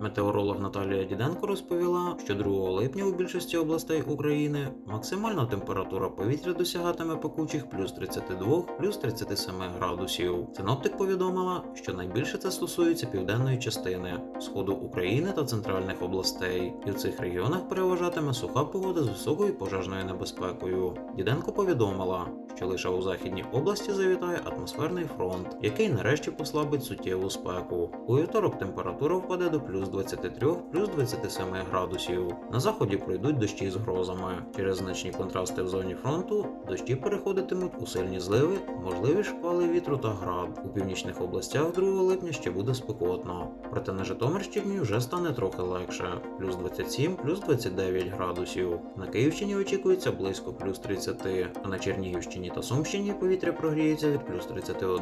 Метеоролог Наталія Діденко розповіла, що 2 липня у більшості областей України максимальна температура повітря досягатиме пекучих плюс 32, плюс 37 градусів. Синоптик повідомила, що найбільше це стосується південної частини, сходу України та центральних областей, і в цих регіонах переважатиме суха погода з високою пожежною небезпекою. Діденко повідомила, що лише у західній області завітає атмосферний фронт, який нарешті послабить суттєву спеку. У вівторок температура впаде до плюс 23, плюс 27 градусів. На заході пройдуть дощі з грозами. Через значні контрасти в зоні фронту дощі переходитимуть у сильні зливи, можливі шквали вітру та град. У північних областях 2 липня ще буде спекотно. Проте на Житомирщині вже стане трохи легше плюс 27, плюс 29 градусів. На Київщині очікується близько плюс 30, а на Чернігівщині та Сумщині повітря прогріється від плюс 31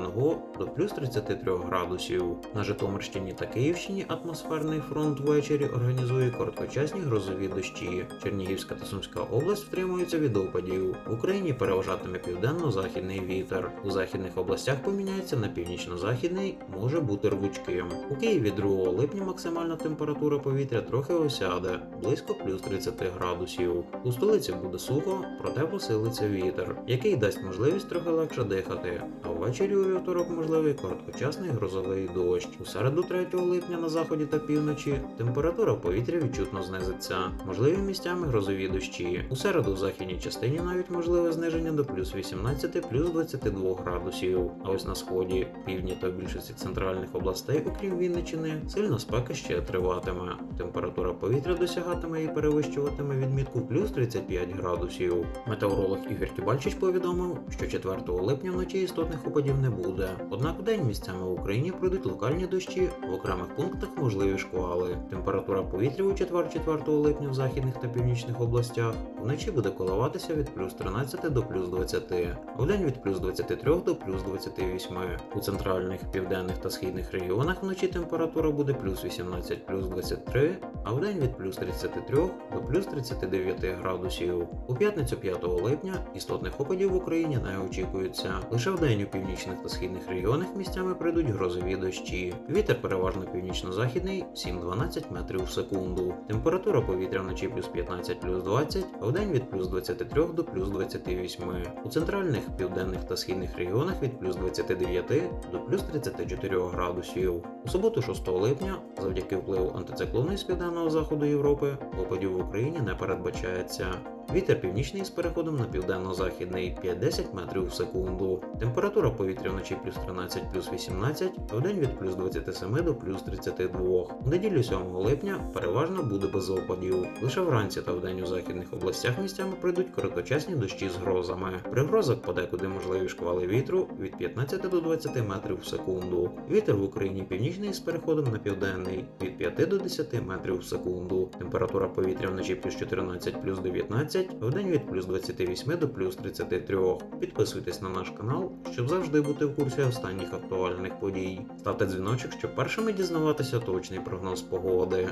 до плюс 33 градусів. На Житомирщині та Київщині атмосферний фронт ввечері організує короткочасні грозові дощі. Чернігівська та Сумська область втримуються від опадів. В Україні переважатиме південно-західний вітер. У західних областях поміняється на північно-західний, може бути рвучким. У Києві 2 липня максимальна температура повітря трохи осяде, близько плюс 30 градусів. У столиці буде сухо, проте посилиться вітер, який дасть можливість трохи легше дихати. А ввечері у вівторок можливий короткочасний грозовий дощ. У середу 3 липня на заході та півночі температура повітря відчутно знизиться. Можливі місцями грозові дощі. У середу в західній частині навіть можливе зниження до плюс 18, плюс 22 градусів. А ось на сході, півдні та більшості центральних областей, окрім Вінничини, сильна спека ще триватиме. Температура повітря досягатиме і перевищуватиме відмітку плюс 35 градусів. Метеоролог Ігор Кібальчич повідомив, що 4 липня вночі істотних опадів не буде. Однак вдень місцями в Україні пройдуть локальні дощі, в окремих пунктах можливі шквали. Температура повітря у 4-4 липня в західних та північних областях вночі буде коливатися від плюс 13 до плюс 20, а вдень від плюс 23 до плюс 28. У центральних, південних та східних регіонах вночі температура буде плюс 18 плюс 23, а вдень від плюс 33 до плюс 39 градусів. У п'ятницю 5 липня істотних опадів в Україні не очікується. Лише вдень у північних та східних регіонах місцями прийдуть грозові дощі. Вітер переважно північно-західний 7-12 метрів в секунду. Температура повітря вночі плюс 15 плюс 20, а вдень від плюс 23 до плюс 28. У центральних, південних та східних регіонах від плюс 29 до плюс 34 градусів. У суботу 6 липня, завдяки впливу антициклону з південного заходу Європи, опадів в Україні не передбачається. Вітер північний з переходом на південно-західний 5-10 метрів в секунду. Температура повітря вночі плюс 13 плюс 18, а вдень від плюс 27 до плюс 32. Неділю 7 липня переважно буде без опадів. Лише вранці та вдень у західних областях місцями пройдуть короткочасні дощі з грозами. При подекуди можливі шквали вітру від 15 до 20 метрів в секунду. Вітер в Україні північний з переходом на південний від 5 до 10 метрів в секунду. Температура повітря вночі плюс 14 плюс 19, а вдень від плюс 28 до плюс 33. Підписуйтесь на наш канал, щоб завжди бути в курсі останніх актуальних подій. Ставте дзвіночок, щоб першими дізнаватися точний прогноз погоди.